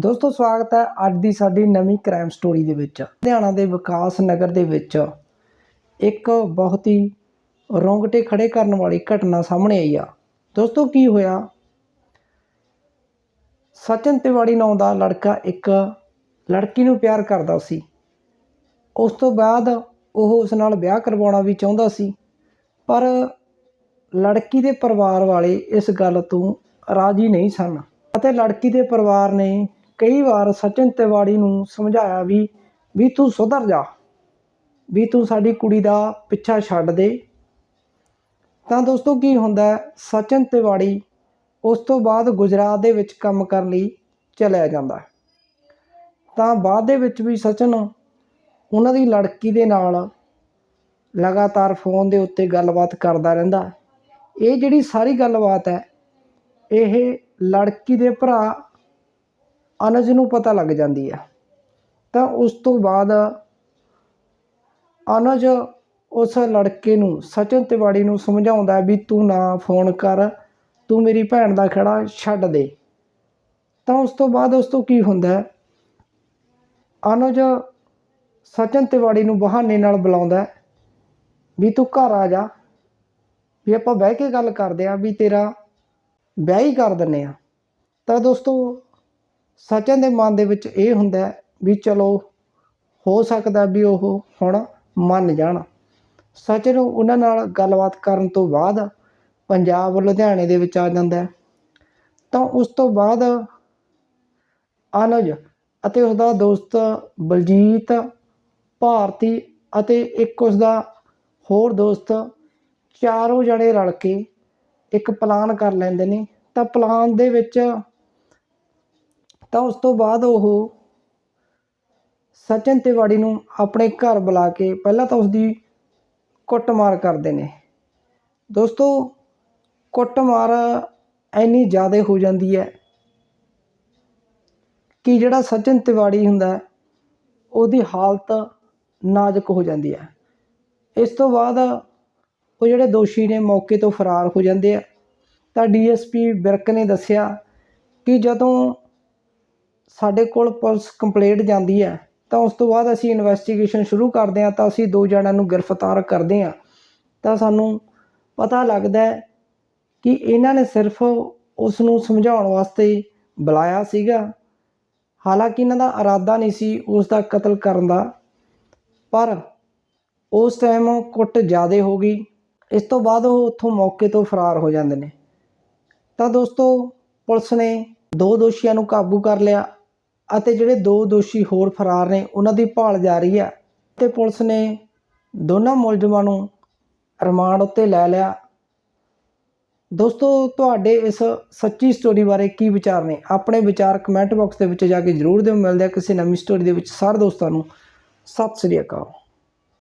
ਦੋਸਤੋ, ਸਵਾਗਤ ਹੈ ਅੱਜ ਦੀ ਸਾਡੀ ਨਵੀਂ ਕ੍ਰਾਈਮ ਸਟੋਰੀ ਦੇ ਵਿੱਚ। ਲੁਧਿਆਣਾ ਦੇ ਵਿਕਾਸ ਨਗਰ ਦੇ ਵਿੱਚ ਇੱਕ ਬਹੁਤ ਹੀ ਰੋਂਗਟੇ ਖੜੇ ਕਰਨ ਵਾਲੀ ਘਟਨਾ ਸਾਹਮਣੇ ਆਈ ਆ। ਦੋਸਤੋ, ਕੀ ਹੋਇਆ? ਸਚਨ ਤਿਵਾੜੀ ਨਾਂ ਦਾ ਲੜਕਾ ਇੱਕ ਲੜਕੀ ਨੂੰ ਪਿਆਰ ਕਰਦਾ ਸੀ। ਉਸ ਤੋਂ ਬਾਅਦ ਉਹ ਉਸ ਨਾਲ ਵਿਆਹ ਕਰਵਾਉਣਾ ਵੀ ਚਾਹੁੰਦਾ ਸੀ, ਪਰ ਲੜਕੀ ਦੇ ਪਰਿਵਾਰ ਵਾਲੇ ਇਸ ਗੱਲ ਤੋਂ ਰਾਜ਼ੀ ਨਹੀਂ ਸਨ ਅਤੇ ਲੜਕੀ ਦੇ ਪਰਿਵਾਰ ਨੇ ਕਈ ਵਾਰ ਸਚਿਨ ਤਿਵਾੜੀ ਨੂੰ ਸਮਝਾਇਆ ਵੀ ਵੀ ਤੂੰ ਸੁਧਰ ਜਾ, ਵੀ ਤੂੰ ਸਾਡੀ ਕੁੜੀ ਦਾ ਪਿੱਛਾ ਛੱਡ ਦੇ। ਤਾਂ ਦੋਸਤੋ ਕੀ ਹੁੰਦਾ ਸਚਿਨ ਤਿਵਾੜੀ ਉਸ ਤੋਂ ਬਾਅਦ ਗੁਜਰਾਤ ਦੇ ਵਿੱਚ ਕੰਮ ਕਰਨ ਲਈ ਚਲਿਆ ਜਾਂਦਾ ਤਾਂ ਬਾਅਦ ਦੇ ਵਿੱਚ ਵੀ ਸਚਿਨ ਉਹਨਾਂ ਦੀ ਲੜਕੀ ਦੇ ਨਾਲ ਲਗਾਤਾਰ ਫੋਨ ਦੇ ਉੱਤੇ ਗੱਲਬਾਤ ਕਰਦਾ ਰਹਿੰਦਾ ਇਹ ਜਿਹੜੀ ਸਾਰੀ ਗੱਲਬਾਤ ਹੈ, ਇਹ ਲੜਕੀ ਦੇ ਭਰਾ ਅਨਜ ਨੂੰ ਪਤਾ ਲੱਗ ਜਾਂਦੀ ਹੈ। ਤਾਂ ਉਸ ਤੋਂ ਬਾਅਦ ਅਨਜ ਉਸ ਲੜਕੇ ਨੂੰ, ਸਚਨ ਤਿਵਾੜੀ ਨੂੰ ਸਮਝਾਉਂਦਾ ਵੀ ਤੂੰ ਨਾ ਫੋਨ ਕਰ, ਤੂੰ ਮੇਰੀ ਭੈਣ ਦਾ ਖੜਾ ਛੱਡ ਦੇ। ਤਾਂ ਉਸ ਤੋਂ ਬਾਅਦ ਉਸ ਤੋਂ ਕੀ ਹੁੰਦਾ ਹੈ? ਅਨਜ ਸਚਨ ਤਿਵਾੜੀ ਨੂੰ ਬਹਾਨੇ ਨਾਲ ਬੁਲਾਉਂਦਾ ਵੀ ਤੂੰ ਘਰ ਆ ਜਾ। ਵੀ ਆਪਾਂ ਬਹਿ ਕੇ ਗੱਲ ਕਰਦੇ ਆ ਵੀ ਤੇਰਾ ਵਿਆਹ ਹੀ ਕਰ ਦਿੰਨੇ ਆ ਤਾਂ ਦੋਸਤੋ ਸਚਨ ਦੇ ਮਨ ਦੇ ਵਿੱਚ ਇਹ ਹੁੰਦਾ ਵੀ ਚਲੋ, ਹੋ ਸਕਦਾ ਵੀ ਉਹ ਹੁਣ ਮੰਨ ਜਾਣ। ਸਚਨ ਉਹਨਾਂ ਨਾਲ ਗੱਲਬਾਤ ਕਰਨ ਤੋਂ ਬਾਅਦ ਪੰਜਾਬ ਲੁਧਿਆਣੇ ਦੇ ਵਿੱਚ ਆ ਜਾਂਦਾ ਤਾਂ ਉਸ ਤੋਂ ਬਾਅਦ ਅਨਜ ਅਤੇ ਉਸ ਦਾ ਦੋਸਤ ਬਲਜੀਤ, ਭਾਰਤੀ ਅਤੇ ਇੱਕ ਉਸ ਦਾ ਹੋਰ ਦੋਸਤ ਚਾਰੋਂ ਜਣੇ ਰਲ ਕੇ ਇੱਕ ਪਲਾਨ ਕਰ ਲੈਂਦੇ ਨੇ। ਤਾਂ ਪਲਾਨ ਦੇ ਵਿੱਚ ਤਾਂ ਉਸ ਤੋਂ ਬਾਅਦ ਉਹ ਸਚਿਨ ਤਿਵਾੜੀ ਨੂੰ ਆਪਣੇ ਘਰ ਬੁਲਾ ਕੇ ਪਹਿਲਾਂ ਤਾਂ ਉਸਦੀ ਕੁੱਟਮਾਰ ਕਰਦੇ ਨੇ। ਦੋਸਤੋ, ਕੁੱਟਮਾਰ ਇੰਨੀ ਜ਼ਿਆਦਾ ਹੋ ਜਾਂਦੀ ਹੈ ਕਿ ਜਿਹੜਾ ਸਚਿਨ ਤਿਵਾੜੀ ਹੁੰਦਾ ਉਹਦੀ ਹਾਲਤ ਨਾਜ਼ੁਕ ਹੋ ਜਾਂਦੀ ਹੈ। ਇਸ ਤੋਂ ਬਾਅਦ ਉਹ ਜਿਹੜੇ ਦੋਸ਼ੀ ਨੇ, ਮੌਕੇ ਤੋਂ ਫਰਾਰ ਹੋ ਜਾਂਦੇ ਆ। ਤਾਂ ਡੀਐਸਪੀ ਬਿਰਕ ਨੇ ਦੱਸਿਆ ਕਿ ਜਦੋਂ ਸਾਡੇ ਕੋਲ ਪੁਲਿਸ ਕੰਪਲੇਂਟ ਜਾਂਦੀ ਹੈ ਤਾਂ ਉਸ ਤੋਂ ਬਾਅਦ ਅਸੀਂ ਇਨਵੈਸਟੀਗੇਸ਼ਨ ਸ਼ੁਰੂ ਕਰਦੇ ਹਾਂ, ਤਾਂ ਅਸੀਂ ਦੋ ਜਣਿਆਂ ਨੂੰ ਗ੍ਰਿਫਤਾਰ ਕਰਦੇ ਹਾਂ। ਤਾਂ ਸਾਨੂੰ ਪਤਾ ਲੱਗਦਾ ਹੈ ਕਿ ਇਹਨਾਂ ਨੇ ਸਿਰਫ ਉਸ ਨੂੰ ਸਮਝਾਉਣ ਵਾਸਤੇ ਬੁਲਾਇਆ ਸੀਗਾ। ਹਾਲਾਂਕਿ ਇਹਨਾਂ ਦਾ ਇਰਾਦਾ ਨਹੀਂ ਸੀ ਉਸ ਦਾ ਕਤਲ ਕਰਨ ਦਾ, ਪਰ ਉਸ ਟਾਈਮ ਕੁੱਟ ਜ਼ਿਆਦੇ ਹੋ ਗਈ। ਇਸ ਤੋਂ ਬਾਅਦ ਉਹ ਉੱਥੋਂ ਮੌਕੇ ਤੋਂ ਫਰਾਰ ਹੋ ਜਾਂਦੇ ਨੇ। ਤਾਂ ਦੋਸਤੋ, ਪੁਲਿਸ ਨੇ ਦੋ ਦੋਸ਼ੀਆਂ ਨੂੰ ਕਾਬੂ ਕਰ ਲਿਆ। ਅਤੇ ਜਿਹੜੇ ਦੋ ਦੋਸ਼ੀ ਹੋਰ ਫਰਾਰ ਨੇ, ਉਹਨਾਂ ਦੀ ਭਾਲ ਜਾਰੀ ਹੈ ਤੇ ਪੁਲਿਸ ਨੇ ਦੋਨਾਂ ਮੁਲਜ਼ਮਾਂ ਨੂੰ ਰਿਮਾਂਡ ਉੱਤੇ ਲੈ ਲਿਆ। ਦੋਸਤੋ, ਤੁਹਾਡੇ ਇਸ ਸੱਚੀ ਸਟੋਰੀ ਬਾਰੇ ਕੀ ਵਿਚਾਰ ਨੇ? ਆਪਣੇ ਵਿਚਾਰ ਕਮੈਂਟ ਬਾਕਸ ਦੇ ਵਿੱਚ ਜਾ ਕੇ ਜ਼ਰੂਰ ਦਿਓ। ਮਿਲਦੇ ਆ ਕਿਸੇ ਨਵੀਂ ਸਟੋਰੀ ਦੇ ਵਿੱਚ। ਸਾਰੇ ਦੋਸਤਾਂ ਨੂੰ ਸਤਿ ਸ੍ਰੀ ਅਕਾਲ।